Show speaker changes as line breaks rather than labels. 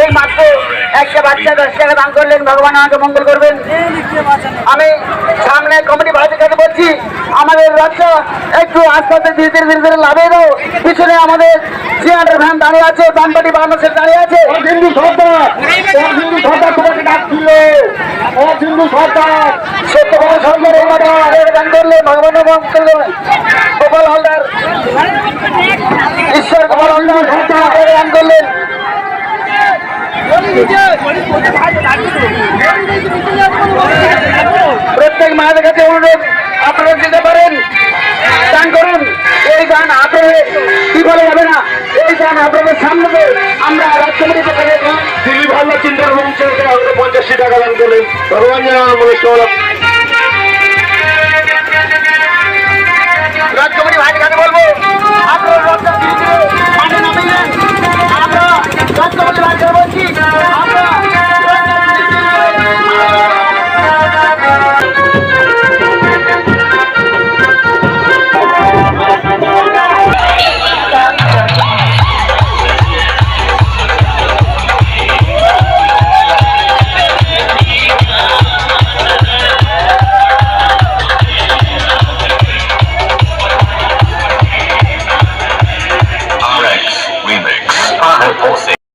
এই মাত্র একটা বাচ্চা দশ টাকা দান করলেন ভগবান আমাকে মঙ্গল করবেন আমি সামনে কমিটি ভাইদের কাছে বলছি আমাদের রাস্তা একটু আস্তে আস্তে ধীরে ধীরে ধীরে ধীরে লাভে পিছনে আমাদের চেয়ারের ভ্যান দাঁড়িয়ে আছে বানপাটি বাংলাদেশের দাঁড়িয়ে আছে
হিন্দু সর্দার হিন্দু সর্দার তোমাকে ডাকছিল ও হিন্দু
হালদার হালদার প্রত্যেক মায়েদের কাছে অনুরোধ, আপনারা দিতে পারেন, দান করুন। এই গান আপনাদের কি বলে যাবে না। এই গান আপনাদের সামনে আমরা রাষ্ট্রপতি
দিলীপ ভাল্লা চিন্তার বংশ পঞ্চাশি টাকা দান করলেন। ভগবান যেন মনে